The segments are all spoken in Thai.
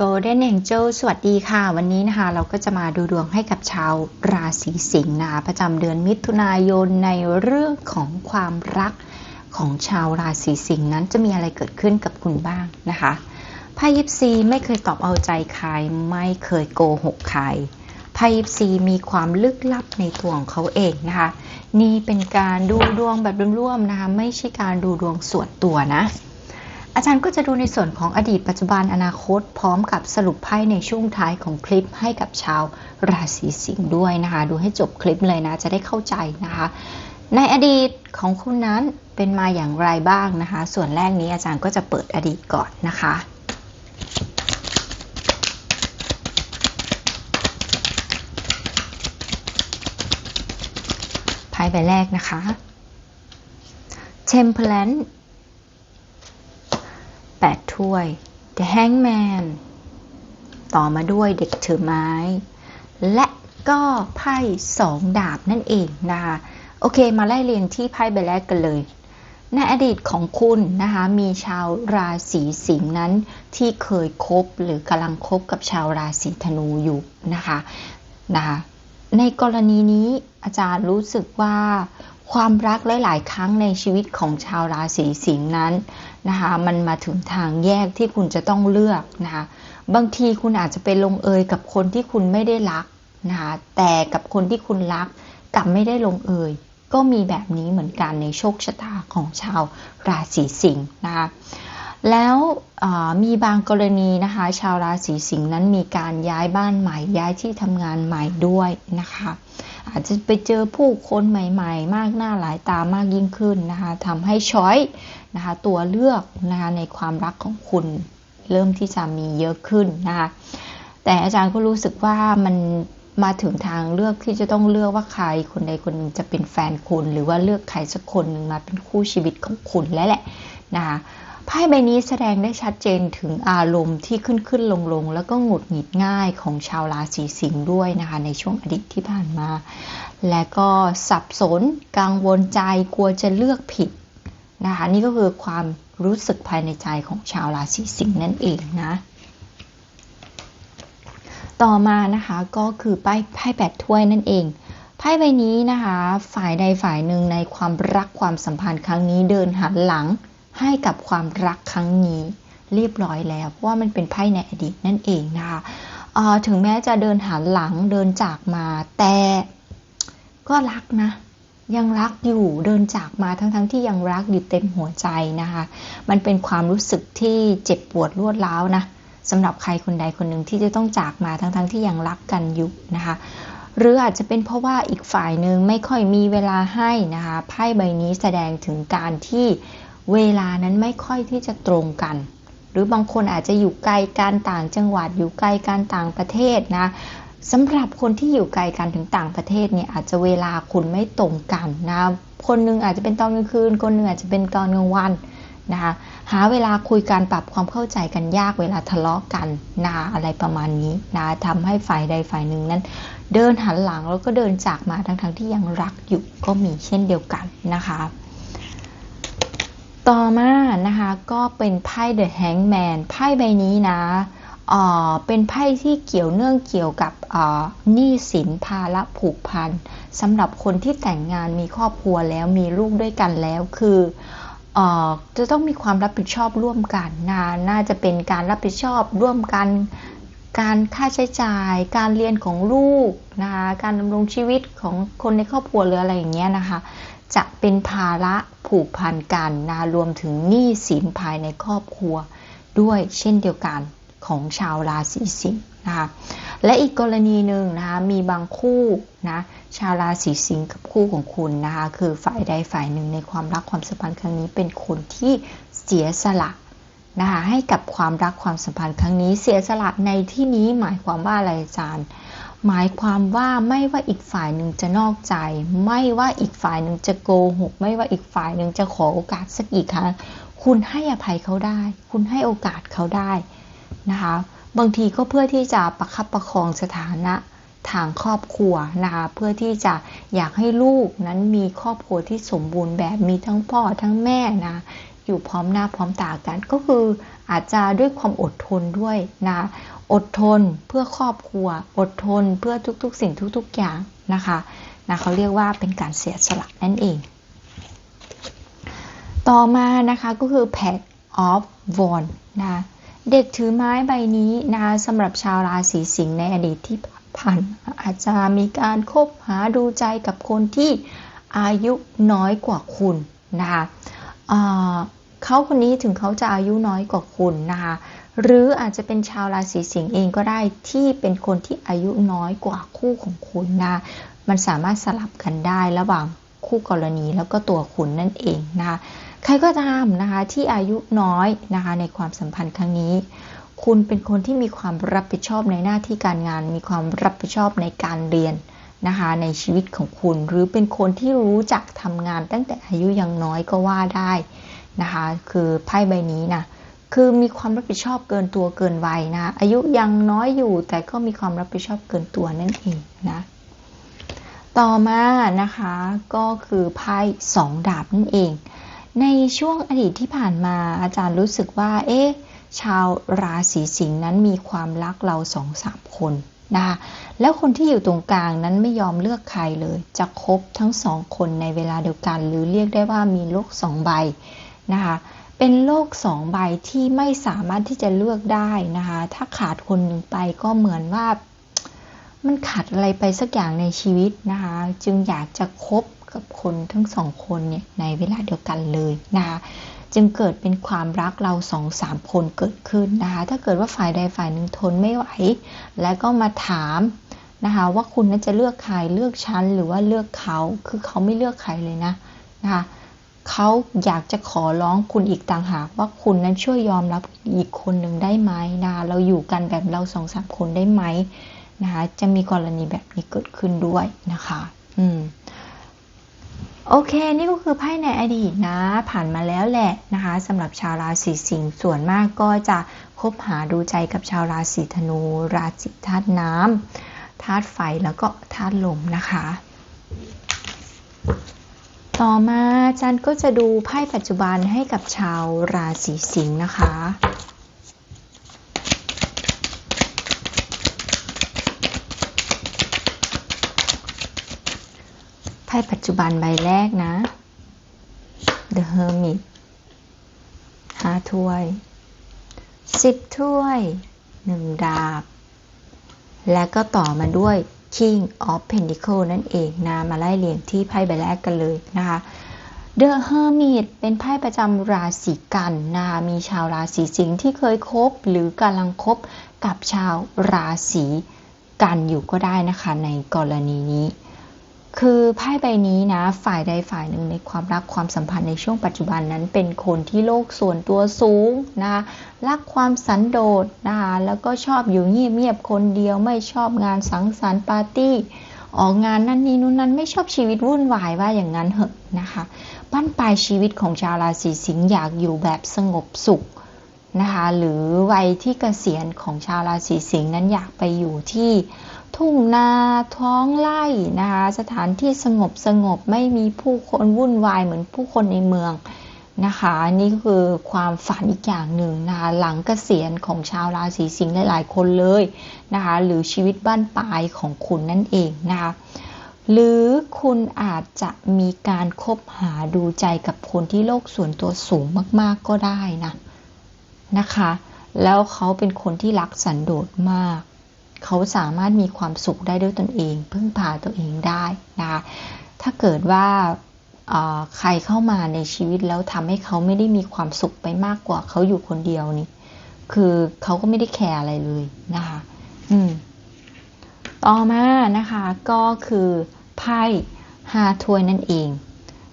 Golden Angel สวัสดีค่ะ วันนี้นะคะ เราก็จะมาดูดวงให้กับชาวราศีสิงห์นะคะประจำเดือนมิถุนายนในเรื่องของความรักของชาวราศีสิงห์นั้นจะมีอะไรเกิดขึ้นกับคุณบ้างนะคะไพ่ยิปซีไม่เคยตอบเอาใจใคร ไม่เคยโกหกใครไพ่ยิปซีมีความลึกลับในตัวของเขาเองนะคะ นี่เป็นการดูดวงแบบร่วมๆนะคะ ไม่ใช่การดูดวงส่วนตัวนะ อาจารย์ก็จะดูในส่วนของอดีตปัจจุบันอนาคต พร้อมกับสรุปไพ่ในช่วงท้ายของคลิปให้กับชาวราศีสิงห์ด้วยนะคะ ดูให้จบคลิปเลยนะ จะได้เข้าใจนะคะ ในอดีตของคุณนั้นเป็นมาอย่างไรบ้างนะคะ ส่วนแรกนี้อาจารย์ก็จะเปิดอดีตก่อนนะคะไพ่ใบแรกนะคะ Temperance 8 ถ้วย The Hangman ต่อมาด้วยเด็กถือไม้ และก็ไพ่สองดาบนั่นเองนะคะโอเค มาไล่เรียงที่ไพ่ใบแรกกันเลย ในอดีตของคุณนะคะ มีชาวราศีสิงห์นั้นที่เคยคบหรือกำลังคบกับชาวราศีธนูอยู่นะคะนะคะ ในกรณีนี้อาจารย์รู้สึกว่า ความรักหลาย ๆ ครั้งในชีวิตของชาวราศีสิงห์นั้นนะคะมันมาถึงทางแยกที่คุณจะต้องเลือกนะคะบางทีคุณอาจจะไปลงเอยกับคนที่คุณไม่ได้รักนะคะแต่กับคนที่คุณรักกลับไม่ได้ลงเอยก็มีแบบนี้เหมือนกันในโชคชะตาของชาวราศีสิงห์นะคะแล้วมีบางกรณีนะคะชาวราศีสิงห์นั้นมีการย้ายบ้านใหม่ย้ายที่ทำงานใหม่ด้วยนะคะ อาจจะไปเจอผู้คนใหม่ ๆ มากหน้าหลายตามากยิ่งขึ้นนะคะทำให้ช้อยนะคะตัวเลือกนะคะในความรักของคุณเริ่มที่จะมีเยอะขึ้นนะคะแต่อาจารย์ก็รู้สึกว่ามันมาถึงทางเลือกที่จะต้องเลือกว่าใครคนใดคนหนึ่งจะเป็นแฟนคุณ หรือว่าเลือกใครสักคนหนึ่งมาเป็นคู่ชีวิตของคุณแล้วแหละนะคะ ไพ่ใบนี้แสดงได้ชัดเจนถึงอารมณ์ที่ขึ้นขึ้นลงลงแล้วก็หงุดหงิดง่ายของชาวราศีสิงห์ด้วยนะคะ ในช่วงอดีตที่ผ่านมา และก็สับสนกังวลใจกลัวจะเลือกผิดนะคะ นี่ก็คือความรู้สึกภายในใจของชาวราศีสิงห์นั่นเองนะ ต่อมานะคะก็คือไพ่ไพ่แปดถ้วยนั่นเองไพ่ใบนี้นะคะ ฝ่ายใดฝ่ายหนึ่งในความรักความสัมพันธ์ครั้งนี้เดินหันหลัง ให้กับความรักครั้งนี้เรียบร้อยแล้วเพราะว่ามันเป็นไพ่ในอดีตนั่นเองนะคะถึงแม้จะเดินหันหลังเดินจากมาแต่ก็รักนะ ยังรักอยู่เดินจากมาทั้งๆทที่ยังรักอยู่เต็มหัวใจนะคะ มันเป็นความรู้สึกที่เจ็บปวดรวดร้าวนะสำหรับใครคนใดคนหนึ่งที่จะต้องจากมาทั้งๆทที่ยังรักกันอยู่นะคะ หรืออาจจะเป็นเพราะว่าอีกฝ่ายหนึ่งไม่ค่อยมีเวลาให้นะคะไพ่ใบนี้แสดงถึงการที่ เวลานั้นไม่ค่อยที่จะตรงกัน หรือบางคนอาจจะอยู่ไกลกันต่างจังหวัดอยู่ไกลกันต่างประเทศนะสำหรับคนที่อยู่ไกลกันถึงต่างประเทศเนี่ยอาจจะเวลาคุณไม่ตรงกันนะคนนึงอาจจะเป็นตอนกลางคืน คนนึงอาจจะเป็นตอนกลางวันนะคะหาเวลาคุยกันปรับความเข้าใจกันยากเวลาทะเลาะกันนะอะไรประมาณนี้นะทำให้ฝ่ายใดฝ่ายหนึ่งนั้น เดินหันหลังแล้วก็เดินจากมาทั้งๆทที่ยังรักอยู่ก็มีเช่นเดียวกันนะคะ ต่อมานะคะก็เป็นไพ่ The Hangman ไพ่ใบนี้นะเป็นไพ่ที่เกี่ยวเนื่องเกี่ยวกับหนี้สินภาระผูกพันสำหรับคนที่แต่งงานมีครอบครัวแล้วมีลูกด้วยกันแล้วคืออจะต้องมีความรับผิดชอบร่วมกันนะน่าจะเป็นการรับผิดชอบร่วมกัน การค่าใช้จ่าย การเรียนของลูกนะคะการดำรงชีวิตของคนในครอบครัวหรืออะไรอย่างเงี้ยนะคะ จะเป็นภาระผูกพันกันนะรวมถึงหนี้สินภายในครอบครัว ด้วยเช่นเดียวกันของชาวราศีสิงห์นะคะและอีกกรณีหนึ่งนะคะมีบางคู่นะชาวราศีสิงห์กับคู่ของคุณนะคะคือฝ่ายใดฝ่ายหนึ่งในความรักความสัมพันธ์ครั้งนี้เป็นคนที่เสียสละนะคะให้กับความรักความสัมพันธ์ครั้งนี้เสียสละในที่นี้หมายความว่าอะไรอาจารย์ หมายความว่าไม่ว่าอีกฝ่ายหนึ่งจะนอกใจ ไม่ว่าอีกฝ่ายหนึ่งจะโกหก ไม่ว่าอีกฝ่ายหนึ่งจะขอโอกาสสักกี่ครั้งคุณให้อภัยเขาได้ คุณให้โอกาสเขาได้นะคะ บางทีก็เพื่อที่จะประคับประคองสถานะทางครอบครัวนะคะเพื่อที่จะอยากให้ลูกนั้นมีครอบครัวที่สมบูรณ์แบบมีทั้งพ่อทั้งแม่นะอยู่พร้อมหน้าพร้อมตากันก็คืออาจจะด้วยความอดทนด้วยนะ อดทนเพื่อครอบครัว อดทนเพื่อทุกๆ สิ่งทุกๆ อย่างนะคะนะเขาเรียกว่าเป็นการเสียสละนั่นเอง ต่อมานะคะก็คือ Pack of w a n d นะเด็กถือไม้ใบนี้นะสำหรับชาวราศีสิงห์ในอดีตที่ผ่านอาจจะมีการคบหาดูใจกับคนที่อายุน้อยกว่าคุณนะคะเขาคนนี้ถึงเขาจะอายุน้อยกว่าคุณนะคะ หรืออาจจะเป็นชาวราศีสิงห์เองก็ได้ที่เป็นคนที่อายุน้อยกว่าคู่ของคุณนะมันสามารถสลับกันได้ระหว่างคู่กรณีแล้วก็ตัวคุณนั่นเองนะคะใครก็ตามนะคะที่อายุน้อยนะคะในความสัมพันธ์ครั้งนี้ คุณเป็นคนที่มีความรับผิดชอบในหน้าที่การงาน มีความรับผิดชอบในการเรียนนะคะในชีวิตของคุณ หรือเป็นคนที่รู้จักทำงานตั้งแต่อายุยังน้อยก็ว่าได้นะคะคือไพ่ใบนี้นะ คือมีความรับผิดชอบเกินตัวเกินวัยนะ อายุยังน้อยอยู่แต่ก็มีความรับผิดชอบเกินตัวนั่นเองนะ ต่อมานะคะก็คือไพ่สองดาบนั่นเอง ในช่วงอดีตที่ผ่านมาอาจารย์รู้สึกว่า เอ๊ะชาวราศีสิงห์นั้นมีความรักเราสองสามคนนะคะแล้วคนที่อยู่ตรงกลางนั้นไม่ยอมเลือกใครเลย จะคบทั้งสองคนในเวลาเดียวกัน หรือเรียกได้ว่ามีโลกสองใบนะคะ เป็นโลกสองใบที่ไม่สามารถที่จะเลือกได้นะคะ ถ้าขาดคนหนึ่งไปก็เหมือนว่ามันขาดอะไรไปสักอย่างในชีวิตนะคะ จึงอยากจะคบกับคนทั้งสองคนเนี่ยในเวลาเดียวกันเลยนะคะจึงเกิดเป็นความรักเราสองสามคนเกิดขึ้นนะคะ ถ้าเกิดว่าฝ่ายใดฝ่ายหนึ่งทนไม่ไหว แล้วก็มาถามนะคะว่าคุณนั้นจะเลือกใครเลือกฉันหรือว่าเลือกเขา คือเขาไม่เลือกใครเลยนะนะคะ เขาอยากจะขอร้องคุณอีกต่างหากว่าคุณนั้นช่วยยอมรับอีกคนหนึ่งได้ไหมนะเราอยู่กันแบบเราสองสามคนได้ไหมนะคะจะมีกรณีแบบนี้เกิดขึ้นด้วยนะคะ อืมโอเค นี่ก็คือไพ่ในอดีตนะ ผ่านมาแล้วแหละนะคะสำหรับชาวราศีสิงห์ส่วนมากก็จะคบหาดูใจกับชาวราศีธนู ราศีธาตุน้ำธาตุไฟแล้วก็ธาตุลมนะคะ ต่อมาจันก็จะดูไพ่ปัจจุบันให้กับชาวราศีสิงห์นะคะ ไพ่ปัจจุบันใบแรกนะ The Hermit ห้าถ้วยสิบถ้วยหนึ่งดาบ และก็ต่อมาด้วย King of Pentacle นั่นเองนะมาไล่เรียงที่ไพ่ใบแรกกันเลยนะคะ The Hermit เป็นไพ่ประจำราศีกันนะมีชาวราศีสิงห์ที่เคยคบหรือกำลังคบกับชาวราศีกันอยู่ก็ได้นะคะในกรณีนี้ คือไพ่ใบนี้นะ ฝ่ายใดฝ่ายหนึ่งในความรักความสัมพันธ์ในช่วงปัจจุบันนั้น เป็นคนที่โลกส่วนตัวสูงนะคะรักความสันโดษนะคะแล้วก็ชอบอยู่เงียบๆคนเดียวไม่ชอบงานสังสรรค์ปาร์ตี้ออกงานนั่นนี่นู่นนั้นไม่ชอบชีวิตวุ่นวายว่าอย่างนั้นเหอะนะคะบ้นปลายชีวิตของชาวราศีสิงห์อยากอยู่แบบสงบสุขนะคะหรือวัยที่เกษียณของชาวราศีสิงห์นั้นอยากไปอยู่ที่ ทุ่งนาท้องไร่นะคะ สถานที่สงบสงบไม่มีผู้คนวุ่นวายเหมือนผู้คนในเมืองนะคะ นี่คือความฝันอีกอย่างหนึ่งนะคะ หลังเกษียณของชาวราศีสิงห์หลาย ๆ คนเลยนะคะ หรือชีวิตบ้านปลายของคุณนั่นเองนะคะหรือคุณอาจจะมีการคบหาดูใจกับคนที่โลกส่วนตัวสูงมากๆก็ได้นะนะคะ แล้วเขาเป็นคนที่รักสันโดษมาก เขาสามารถมีความสุขได้ด้วยตนเอง พึ่งพาตัวเองได้นะคะถ้าเกิดว่าใครเข้ามาในชีวิตแล้วทำให้เขาไม่ได้มีความสุขไปมากกว่าเขาอยู่คนเดียวนี่ คือเขาก็ไม่ได้แคร์อะไรเลยนะคะอืมต่อมานะคะก็คือไพ่ฮาทวยนั่นเอง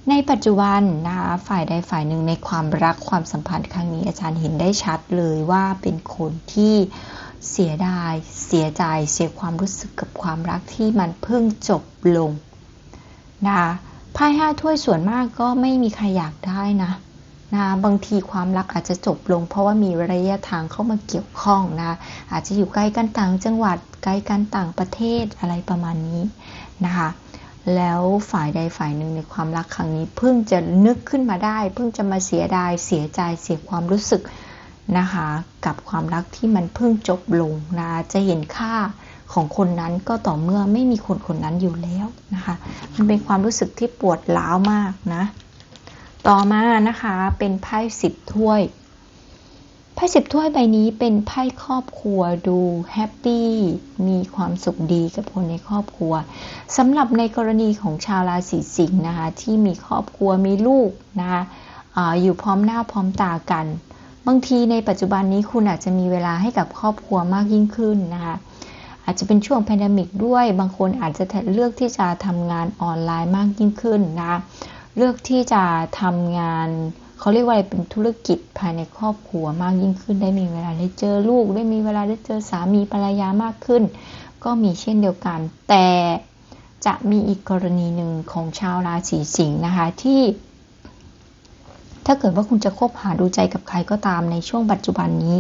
ในปัจจุบันนะคะฝ่ายใดฝ่ายหนึ่งในความรักความสัมพันธ์ครั้งนี้อาจารย์เห็นได้ชัดเลยว่าเป็นคนที่ เสียดาย เสียใจ เสียความรู้สึกกับความรักที่มันเพิ่งจบลงนะคะไพ่ห้าถ้วยส่วนมากก็ไม่มีใครอยากได้นะนะบางทีความรักอาจจะจบลง เพราะว่ามีระยะทางเข้ามาเกี่ยวข้องนะ อาจจะอยู่ใกล้กันต่างจังหวัดใกล้กันต่างประเทศอะไรประมาณนี้นะคะแล้วฝ่ายใดฝ่ายหนึ่งในความรักครั้งนี้ เพิ่งจะนึกขึ้นมาได้ เพิ่งจะมาเสียดายเสียใจเสียความรู้สึก นะคะ กับความรักที่มันเพิ่งจบลงนะจะเห็นค่าของคนนั้นก็ต่อเมื่อไม่มีคนคนนั้นอยู่แล้วนะคะ มันเป็นความรู้สึกที่ปวดร้าวมากนะ ต่อมานะคะเป็นไพ่สิบถ้วย ไพ่สิบถ้วยใบนี้เป็นไพ่ครอบครัวดูแฮปปี้มีความสุขดีกับคนในครอบครัวสำหรับในกรณีของชาวราศีสิงห์นะคะที่มีครอบครัวมีลูกนะคะออยู่พร้อมหน้าพร้อมตากัน บางทีในปัจจุบันนี้คุณอาจจะมีเวลาให้กับครอบครัวมากยิ่งขึ้นนะคะอาจจะเป็นช่วงแพนดมิกด้วย บางคนอาจจะเลือกที่จะทำงานออนไลน์มากยิ่งขึ้นนะเลือกที่จะทำงานเขาเรียกว่าอะไรเป็นธุรกิจภายในครอบครัวมากยิ่งขึ้น ได้มีเวลาได้เจอลูก ได้มีเวลาได้เจอสามีภรรยามากขึ้น ก็มีเช่นเดียวกัน แต่จะมีอีกกรณีหนึ่งของชาวราศีสิงห์นะคะที่ ถ้าเกิดว่าคุณจะคบหาดูใจกับใครก็ตามในช่วงปัจจุบันนี้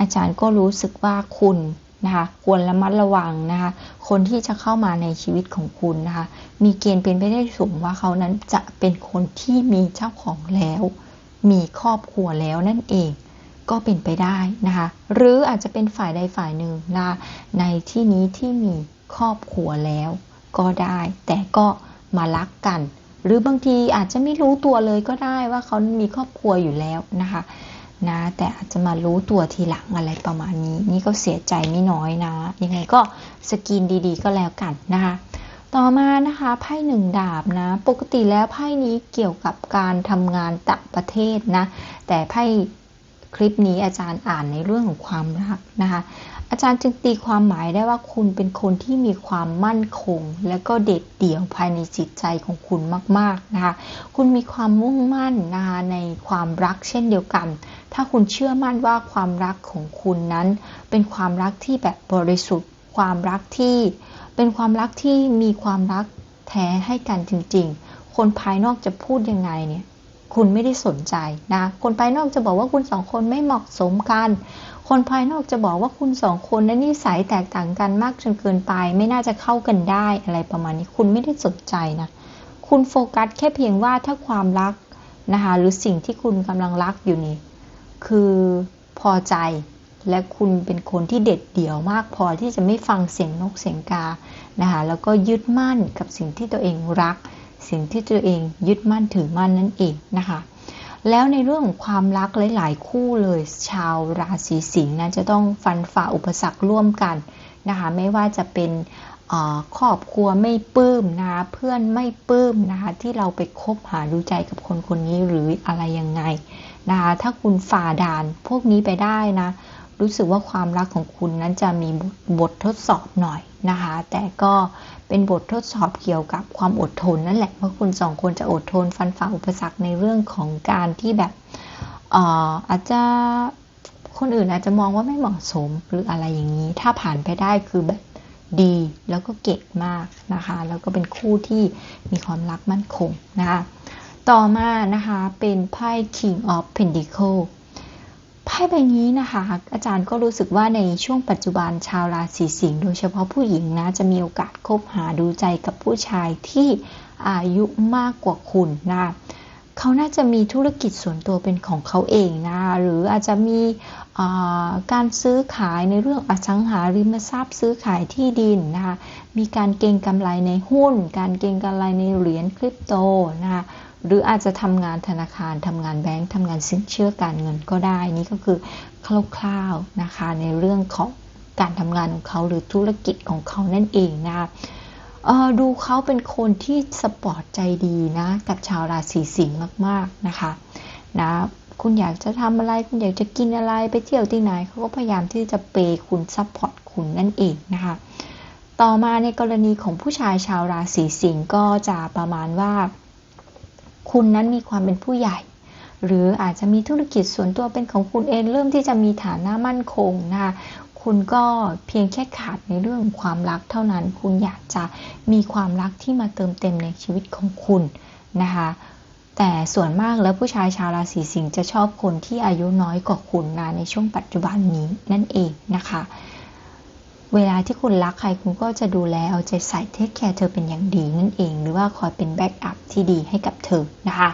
อาจารย์ก็รู้สึกว่าคุณนะคะควรระมัดระวังนะคะ คนที่จะเข้ามาในชีวิตของคุณนะคะ มีเกณฑ์เป็นไปได้สูงว่าเขานั้นจะเป็นคนที่มีเจ้าของแล้ว มีครอบครัวแล้วนั่นเอง ก็เป็นไปได้นะคะ หรืออาจจะเป็นฝ่ายใดฝ่ายหนึ่งนะในที่นี้ที่มีครอบครัวแล้ว ก็ได้ แต่ก็มารักกัน หรือบางทีอาจจะไม่รู้ตัวเลยก็ได้ว่าเขามีครอบครัวอยู่แล้วนะคะนะแต่อาจจะมารู้ตัวทีหลังอะไรประมาณนี้ นี่ก็เสียใจไม่น้อยนะ ยังไงก็สกินดีๆ ก็แล้วกันนะคะ ต่อมานะคะไพ่หนึ่งดาบนะ ปกติแล้วไพ่นี้เกี่ยวกับการทำงานต่างประเทศนะ แต่ไพ่คลิปนี้อาจารย์อ่านในเรื่องของความรักนะคะ อาจารย์จึงตีความหมายได้ว่าคุณเป็นคนที่มีความมั่นคง และก็เด็ดเดี่ยวภายในจิตใจของคุณมากๆนะคะ คุณมีความมุ่งมั่นนะคะในความรักเช่นเดียวกัน ถ้าคุณเชื่อมั่นว่าความรักของคุณนั้น เป็นความรักที่แบบบริสุทธิ์ ความรักที่ เป็นความรักที่มีความรักแท้ให้กันจริง ๆ คนภายนอกจะพูดยังไงเนี่ย คุณไม่ได้สนใจนะ คนภายนอกจะบอกว่าคุณสองคนไม่เหมาะสมกัน คนภายนอกจะบอกว่าคุณสองคนนั้นนิสัยแตกต่างกันมากจนเกินไป ไม่น่าจะเข้ากันได้อะไรประมาณนี้ คุณไม่ได้สนใจนะ คุณโฟกัสแค่เพียงว่าถ้าความรักนะคะหรือสิ่งที่คุณกำลังรักอยู่นี่ คือพอใจและคุณเป็นคนที่เด็ดเดี่ยวมากพอที่จะไม่ฟังเสียงนกเสียงกานะคะแล้วก็ยึดมั่นกับสิ่งที่ตัวเองรัก สิ่งที่ตัวเองยึดมั่นถือมั่นนั่นเองนะคะ แล้วในเรื่องของความรักหลาย ๆ คู่เลย ชาวราศีสิงห์นะจะต้องฟันฝ่าอุปสรรคร่วมกันนะคะไม่ว่าจะเป็นครอบครัวไม่ปื้มนะคะเพื่อนไม่ปื้มนะคะที่เราไปคบหาดูใจกับคนคนนี้หรืออะไรยังไงนะคะถ้าคุณฝ่าด่านพวกนี้ไปได้นะ รู้สึกว่าความรักของคุณนั้นจะมีบททดสอบหน่อยนะคะ แต่ก็เป็นบททดสอบเกี่ยวกับความอดทนนั่นแหละว่าคุณสองคนจะอดทนฟันฝ่าอุปสรรคในเรื่องของการที่แบบอาจจะคนอื่นอาจจะมองว่าไม่เหมาะสมหรืออะไรอย่างนี้ ถ้าผ่านไปได้คือแบบดีแล้วก็เก่งมากนะคะ แล้วก็เป็นคู่ที่มีความรักมั่นคงนะคะ ต่อมานะคะเป็นไพ่ King of Pentacles ไพ่ใบนี้นะคะ อาจารย์ก็รู้สึกว่าในช่วงปัจจุบันชาวราศีสิงห์โดยเฉพาะผู้หญิงนะจะมีโอกาสคบหาดูใจกับผู้ชายที่อายุมากกว่าคุณนะเขาน่าจะมีธุรกิจส่วนตัวเป็นของเขาเองนะหรืออาจจะมีการซื้อขายในเรื่องอสังหาริมทรัพย์ซื้อขายที่ดินนะคะมีการเก็งกำไรในหุ้น การเก็งกำไรในเหรียญคริปโตนะคะ หรืออาจจะทำงานธนาคารทำงานแบงค์ทำงานสินเชื่อการเงินก็ได้ นี่ก็คือคร่าวๆนะคะในเรื่องของการทำงานของเขาหรือธุรกิจของเขานั่นเองนะคะดูเขาเป็นคนที่สปอร์ตใจดีนะกับชาวราศีสิงห์มากๆนะคะนะคุณอยากจะทำอะไรคุณอยากจะกินอะไรไปเที่ยวที่ไหนเขาก็พยายามที่จะเปย์คุณซัพพอร์ตคุณนั่นเองนะคะต่อมาในกรณีของผู้ชายชาวราศีสิงห์ก็จะประมาณว่า คุณนั้นมีความเป็นผู้ใหญ่ หรืออาจจะมีธุรกิจส่วนตัวเป็นของคุณเองเริ่มที่จะมีฐานะมั่นคงนะคะคุณก็เพียงแค่ขาดในเรื่องความรักเท่านั้น คุณอยากจะมีความรักที่มาเติมเต็มในชีวิตของคุณนะคะแต่ส่วนมากแล้วผู้ชายชาวราศีสิงห์จะชอบคนที่อายุน้อยกว่าคุณนะในช่วงปัจจุบันนี้นั่นเองนะคะ เวลาที่คุณรักใครคุณก็จะดูแลเอาใจใส่เทคแคร์เธอเป็นอย่างดีนั่นเอง หรือว่าคอยเป็นแบ็กอัพที่ดีให้กับเธอนะคะ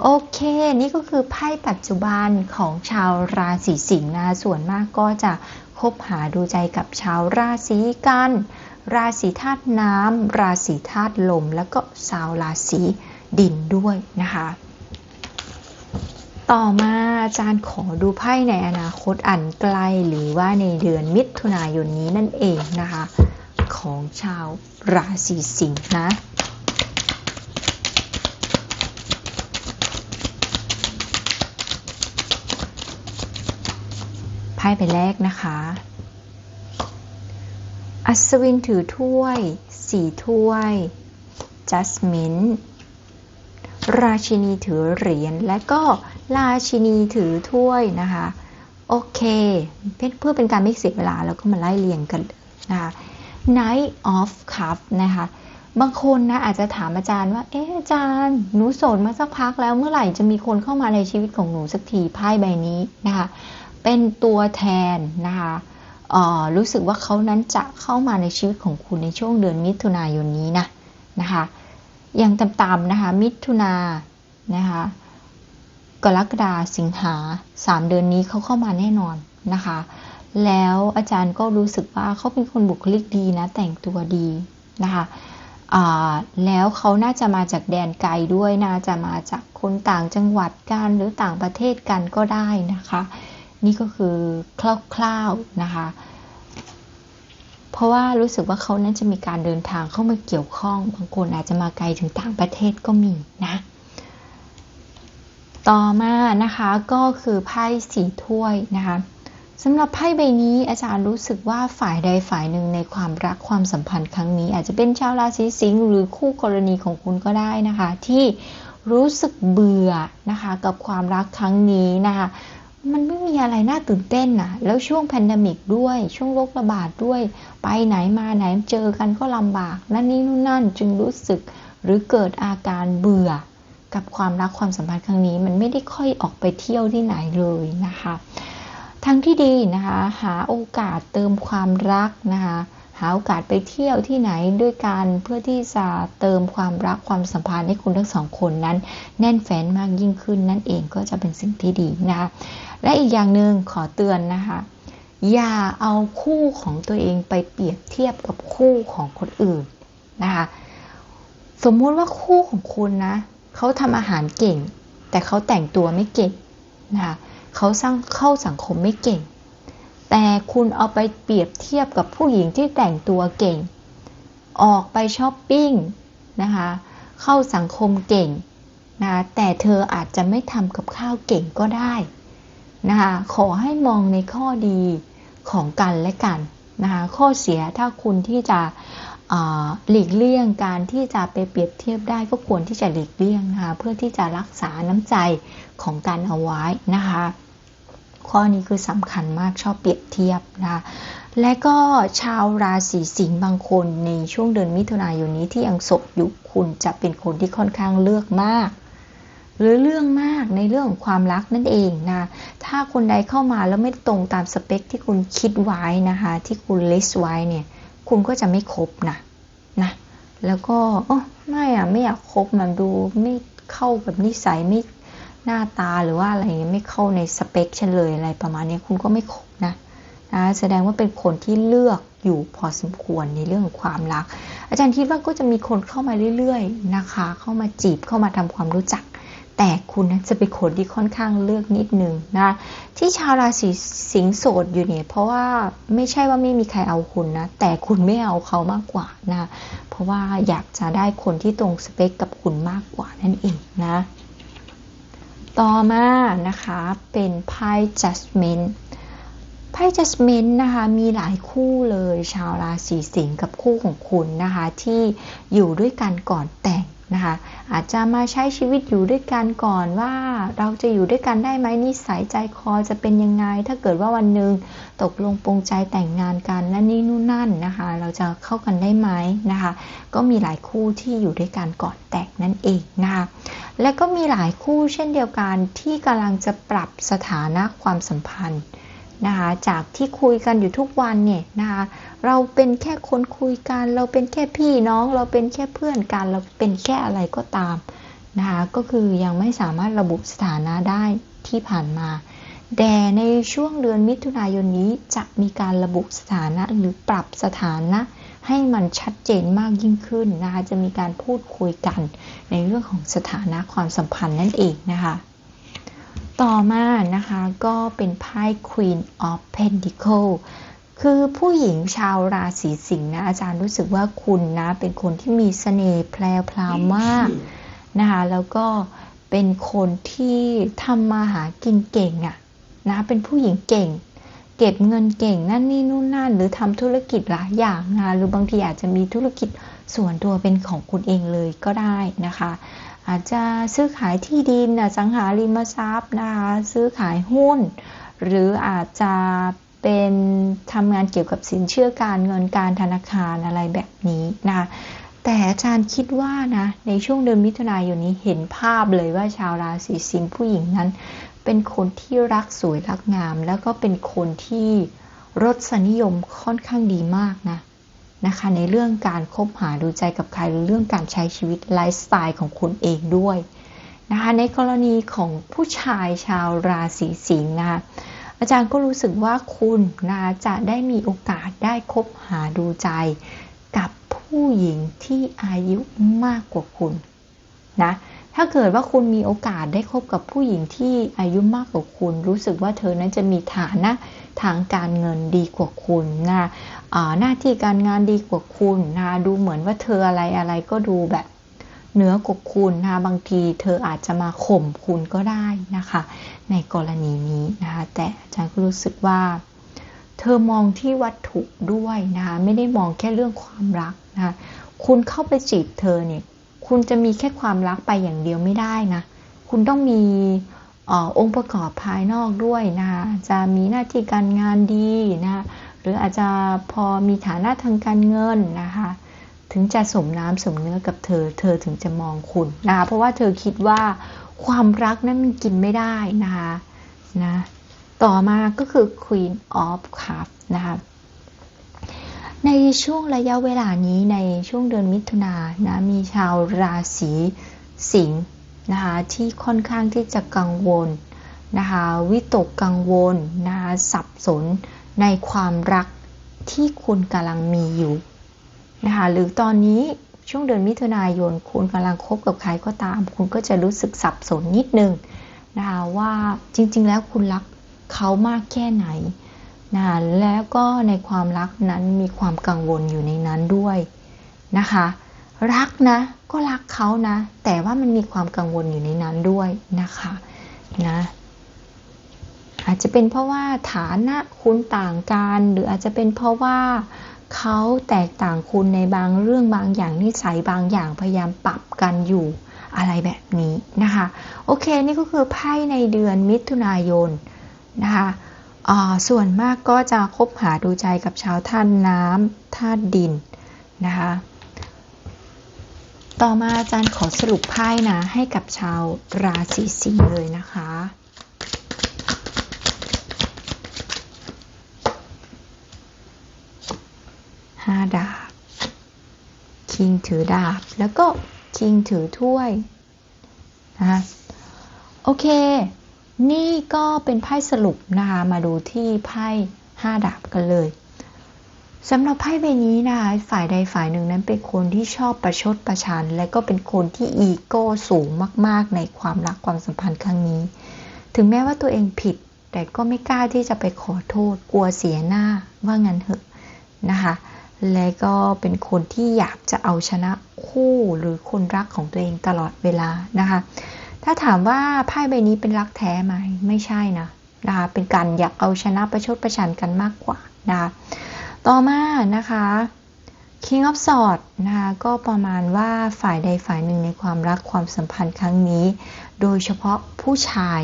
โอเค นี่ก็คือไพ่ปัจจุบันของชาวราศีสิงห์นะส่วนมากก็จะคบหาดูใจกับชาวราศีกัน ราศีธาตุน้ำราศีธาตุลม แล้วก็ชาวราศีดินด้วยนะคะ ต่อมาอาจารย์ขอดูไพ่ในอนาคตอันไกลหรือว่าในเดือนมิถุนายนนี้นั่นเองนะคะ ของชาวราศีสิงห์นะไพ่ใบแรกนะคะ อัศวินถือถ้วยสี่ถ้วยจัสมินราชินีถือเหรียญและก็ ราชินีถือถ้วยนะคะ โอเคเพื่อเป็นการไม่เสียเวลาเราก็มาไล่เรียงกันนะคะ Knight of Cup นะคะ บางคนนะอาจจะถามอาจารย์ว่า เอ๊ะอาจารย์ หนูโสดมาสักพักแล้วเมื่อไหร่จะมีคนเข้ามาในชีวิตของหนูสักทีไพ่ใบนี้นะคะ เป็นตัวแทนนะคะออรู้สึกว่าเขานั้นจะเข้ามาในชีวิตของคุณในช่วงเดือนมิถุนายนนี้นะนะคะ อย่างต่ำๆนะคะ มิถุนานะคะ กรกฎาสิงหาสามเดือนนี้เขาเข้ามาแน่นอนนะคะ แล้วอาจารย์ก็รู้สึกว่าเขาเป็นคนบุคลิกดีนะ แต่งตัวดีนะคะแล้วเขาน่าจะมาจากแดนไกลด้วยน่าจะมาจากคนต่างจังหวัดกันหรือต่างประเทศกันก็ได้นะคะ นี่ก็คือคร่าวๆนะคะ เพราะว่ารู้สึกว่าเขานั้นจะมีการเดินทางเข้ามาเกี่ยวข้อง บางคนอาจจะมาไกลถึงต่างประเทศก็มีนะ ต่อมานะคะก็คือไพ่สีถ้วยนะคะสำหรับไพ่ใบนี้อาจารย์รู้สึกว่าฝ่ายใดฝ่ายหนึ่งในความรักความสัมพันธ์ครั้งนี้ อาจจะเป็นชาวราศีสิงห์หรือคู่กรณีของคุณก็ได้นะคะ ที่รู้สึกเบื่อนะคะกับความรักครั้งนี้นะคะมันไม่มีอะไรน่าตื่นเต้นนะแล้วช่วงแพนดมิกด้วย ช่วงโรคระบาดด้วย ไปไหนมาไหนเจอกันก็ลำบากนั่นนี่นู่นนั่นจึงรู้สึกหรือเกิดอาการเบื่อ กับความรักความสัมพันธ์ครั้งนี้ มันไม่ได้ค่อยออกไปเที่ยวที่ไหนเลยนะคะทั้งที่ดีนะคะ หาโอกาสเติมความรักนะคะ หาโอกาสไปเที่ยวที่ไหนด้วยกันเพื่อที่จะเติมความรักความสัมพันธ์ให้คุณทั้งสองคนนั้น แน่นแฟ้นมากยิ่งขึ้นนั่นเองก็จะเป็นสิ่งที่ดีนะคะ และอีกอย่างหนึ่งขอเตือนนะคะอย่าเอาคู่ของตัวเองไปเปรียบเทียบกับคู่ของคนอื่นนะคะ สมมุติว่าคู่ของคุณนะ เขาทำอาหารเก่ง แต่เขาแต่งตัวไม่เก่งนะคะเขาสร้างเข้าสังคมไม่เก่ง แต่คุณเอาไปเปรียบเทียบกับผู้หญิงที่แต่งตัวเก่ง ออกไปช้อปปิ้งนะคะเข้าสังคมเก่งนะแต่เธออาจจะไม่ทำกับข้าวเก่งก็ได้นะคะขอให้มองในข้อดีของกันและกันนะคะข้อเสียถ้าคุณที่จะ หลีกเลี่ยงการที่จะไปเปรียบเทียบได้ก็ควรที่จะหลีกเลี่ยงนะคะเพื่อที่จะรักษาน้ำใจของการเอาไว้นะคะ ข้อนี้คือสำคัญมากชอบเปรียบเทียบนะคะและก็ชาวราศีสิงห์บางคนในช่วงเดือนมิถุนายนนี้ที่ยังสดอยู่คุณจะเป็นคนที่ค่อนข้างเลือกมาก หรือเรื่องมากในเรื่องของความรักนั่นเองนะถ้าคนใดเข้ามาแล้วไม่ตรงตามสเปคที่คุณคิดไว้นะคะ ที่คุณลิสต์ไว้เนี่ย คุณก็จะไม่คบนะนะแล้วก็อ๋อไม่อะไม่อยากคบมันดูไม่เข้ากับนิสัยไม่หน้าตาหรือว่าอะไรเงี้ยไม่เข้าในสเปคฉันเลยอะไรประมาณนี้คุณก็ไม่คบนะนะแสดงว่าเป็นคนที่เลือกอยู่พอสมควรในเรื่องของความรัก อาจารย์คิดว่าก็จะมีคนเข้ามาเรื่อยๆนะคะ เข้ามาจีบเข้ามาทำความรู้จัก แต่คุณนะจะเป็นคนที่ค่อนข้างเลือกนิดนึงนะ ที่ชาวราศีสิงห์โสดอยู่เนี่ย เพราะว่าไม่ใช่ว่าไม่มีใครเอาคุณนะ แต่คุณไม่เอาเขามากกว่านะ เพราะว่าอยากจะได้คนที่ตรงสเปคกับคุณมากกว่านั่นเองนะ ต่อมานะคะเป็นไพ่ judgment ไพ่ judgment นะคะมีหลายคู่เลยชาวราศีสิงห์กับคู่ของคุณนะคะที่อยู่ด้วยกันก่อนแต่ง นะคะอาจจะมาใช้ชีวิตอยู่ด้วยกันก่อนว่าเราจะอยู่ด้วยกันได้ไหมนิสัยใจคอจะเป็นยังไง ถ้าเกิดว่าวันหนึ่งตกลงปรงใจแต่งงานกันนั่นนี่นู่นนั่นนะคะ เราจะเข้ากันได้ไหมนะคะ ก็มีหลายคู่ที่อยู่ด้วยกันก่อนแต่งนั่นเองนะคะและก็มีหลายคู่เช่นเดียวกันที่กำลังจะปรับสถานะความสัมพันธ์ นะคะจากที่คุยกันอยู่ทุกวันเนี่ยนะคะเราเป็นแค่คนคุยกัน เราเป็นแค่พี่น้อง เราเป็นแค่เพื่อนกัน เราเป็นแค่อะไรก็ตามนะคะก็คือยังไม่สามารถระบุสถานะได้ที่ผ่านมา แต่ในช่วงเดือนมิถุนายนนี้จะมีการระบุสถานะหรือปรับสถานะให้มันชัดเจนมากยิ่งขึ้นนะคะจะมีการพูดคุยกันในเรื่องของสถานะความสัมพันธ์นั่นเองนะคะ ต่อมานะคะก็เป็นไพ่ Queen of Pentacles คือผู้หญิงชาวราศีสิงห์นะอาจารย์รู้สึกว่าคุณนะ เป็นคนที่มีเสน่ห์แพรวพราวมากนะคะแล้วก็เป็นคนที่ทำมาหากินเก่งอะ่ะนะเป็นผู้หญิงเก่ง เก็บเงินเก่งนั่นนี่นู่นนั่น หรือทำธุรกิจหลายอย่างนะหรือบางทีอาจจะมีธุรกิจส่วนตัวเป็นของคุณเองเลยก็ได้นะคะ อาจจะซื้อขายที่ดินสังหาริมทรัพย์นะคะ ซื้อขายหุ้น หรืออาจจะเป็นทำงานเกี่ยวกับสินเชื่อการเงินการธนาคารอะไรแบบนี้นะแต่อาจารย์คิดว่านะในช่วงเดือนมิถุนายนนี้เห็นภาพเลยว่าชาวราศีสิงห์ผู้หญิงนั้น เป็นคนที่รักสวยรักงาม แล้วก็เป็นคนที่รสนิยมค่อนข้างดีมากนะ นะคะ ในเรื่องการคบหาดูใจกับใครหรือเรื่องการใช้ชีวิตไลฟ์สไตล์ของคุณเองด้วยนะคะในกรณีของผู้ชายชาวราศีสิงห์นะคะอาจารย์ก็รู้สึกว่าคุณนะจะได้มีโอกาสได้คบหาดูใจกับผู้หญิงที่อายุมากกว่าคุณนะถ้าเกิดว่าคุณมีโอกาสได้คบกับผู้หญิงที่อายุมากกว่าคุณ รู้สึกว่าเธอนั้นจะมีฐานะ ทางการเงินดีกว่าคุณนะหน้าที่การงานดีกว่าคุณนะดูเหมือนว่าเธออะไรอะไรก็ดูแบบเหนือกว่าคุณนะบางทีเธออาจจะมาข่มคุณก็ได้นะคะ ในกรณีนี้นะคะแต่อาจารย์ก็รู้สึกว่า เธอมองที่วัตถุด้วยนะคะไม่ได้มองแค่เรื่องความรักนะคะคุณเข้าไปจีบเธอเนี่ย คุณจะมีแค่ความรักไปอย่างเดียวไม่ได้นะ คุณต้องมี อองค์ประกอบภายนอกด้วยนะคะจะมีหน้าที่การงานดีนะหรืออาจจะพอมีฐานะทางการเงินนะคะถึงจะสมน้ำสมเนื้อกับเธอ เธอถึงจะมองคุณนะคะเพราะว่าเธอคิดว่าความรักนั้นมันกินไม่ได้นะคะนะต่อมาก็คือ Queen of Cups นะคะในช่วงระยะเวลานี้ในช่วงเดือนมิถุนายนนะมีชาวราศีสิงห์ นะคะที่ค่อนข้างที่จะกังวลนะคะวิตกกังวลนะคะสับสนในความรักที่คุณกำลังมีอยู่นะคะหรือตอนนี้ช่วงเดือนมิถุนายนคุณกำลังคบกับใครก็ตาม คุณก็จะรู้สึกสับสนนิดนึงนะคะว่าจริงๆแล้วคุณรักเขามากแค่ไหนนะแล้วก็ในความรักนั้นมีความกังวลอยู่ในนั้นด้วยนะคะ รักนะ ก็รักเขานะ แต่ว่ามันมีความกังวลอยู่ในนั้นด้วยนะคะนะอาจจะเป็นเพราะว่าฐานะคุณต่างกัน หรืออาจจะเป็นเพราะว่าเขาแตกต่างคุณในบางเรื่องบางอย่างนิสัยบางอย่างพยายามปรับกันอยู่อะไรแบบนี้นะคะ โอเคนี่ก็คือไพ่ในเดือนมิถุนายนนะคะส่วนมากก็จะคบหาดูใจกับชาวท่านน้ำท่าดินนะคะ ต่อมาอาจารย์ขอสรุปไพ่นะ ให้กับชาวราศีสิงห์เลยนะคะ ห้าดาบ คิงถือดาบ แล้วก็คิงถือถ้วยนะคะโอเค นี่ก็เป็นไพ่สรุปนะคะ มาดูที่ไพ่ห้าดาบกันเลย สำหรับไพ่ใบนี้นะคะฝ่ายใดฝ่ายหนึ่งนั้นเป็นคนที่ชอบประชดประชัน และก็เป็นคนที่อีโก้สูงมาก ๆ ในความรักความสัมพันธ์ครั้งนี้ ถึงแม้ว่าตัวเองผิด แต่ก็ไม่กล้าที่จะไปขอโทษ กลัวเสียหน้าว่างั้นเถอะนะคะและก็เป็นคนที่อยากจะเอาชนะคู่หรือคนรักของตัวเองตลอดเวลานะคะ ถ้าถามว่าไพ่ใบนี้เป็นรักแท้ไหมไม่ใช่นะนะคะเป็นการอยากเอาชนะประชดประชันกันมากกว่านะคะ ต่อมานะคะ King of Swords นะคะก็ประมาณว่าฝ่ายใดฝ่ายหนึ่งในความรักความสัมพันธ์ครั้งนี้ โดยเฉพาะผู้ชาย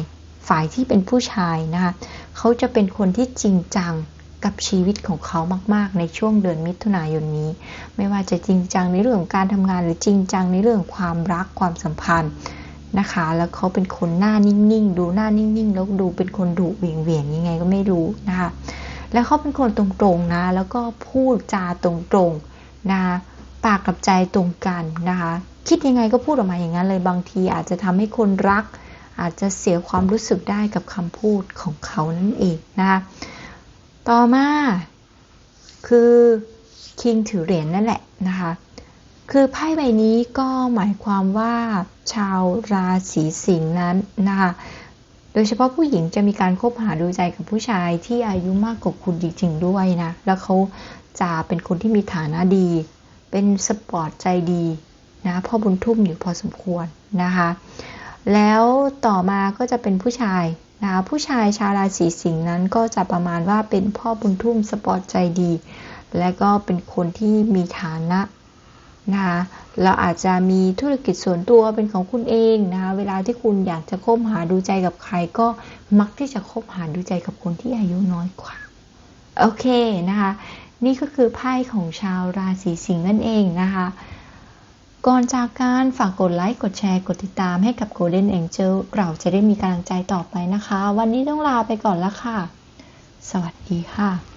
ฝ่ายที่เป็นผู้ชายนะคะเขาจะเป็นคนที่จริงจังกับชีวิตของเขามากๆ ในช่วงเดือนมิถุนายนนี้ ไม่ว่าจะจริงจังในเรื่องการทำงานหรือจริงจังในเรื่องความรักความสัมพันธ์นะคะ แล้วเขาเป็นคนหน้านิ่งๆ ดูหน้านิ่งๆ แล้วดูเป็นคนดุเหวี่ยงๆยังไงก็ไม่รู้นะคะ แล้วเขาเป็นคนตรงๆนะ แล้วก็พูดจาตรงๆนะปากกับใจตรงกันนะคะ คิดยังไงก็พูดออกมาอย่างนั้นเลยบางทีอาจจะทำให้คนรัก อาจจะเสียความรู้สึกได้กับคำพูดของเขานั่นเองนะคะต่อมาคือคิงถือเหรียญนั่นแหละนะคะคือไพ่ใบนี้ก็หมายความว่าชาวราศีสิงห์นั้นนะคะ โดยเฉพาะผู้หญิงจะมีการคบหาดูใจกับผู้ชายที่อายุมากกว่าคุณจริงๆด้วยนะ แล้วเขาจะเป็นคนที่มีฐานะดี เป็นสปอร์ตใจดีนะพ่อบุญทุ่มอยู่พอสมควรนะคะ แล้วต่อมาก็จะเป็นผู้ชายนะคะผู้ชายชาวราศีสิงห์นั้นก็จะประมาณว่าเป็นพ่อบุญทุ่มสปอร์ตใจดี และก็เป็นคนที่มีฐานะ นะคะเราอาจจะมีธุรกิจส่วนตัวเป็นของคุณเองนะคะเวลาที่คุณอยากจะคบหาดูใจกับใครก็มักที่จะคบหาดูใจกับคนที่อายุน้อยกว่า โอเคนะคะ นี่ก็คือไพ่ของชาวราศีสิงห์นั่นเองนะคะ ก่อนจากการฝากกดไลค์ กดแชร์ กดติดตามให้กับ Golden Angel เราจะได้มีกำลังใจต่อไปนะคะ วันนี้ต้องลาไปก่อนแล้วค่ะ สวัสดีค่ะ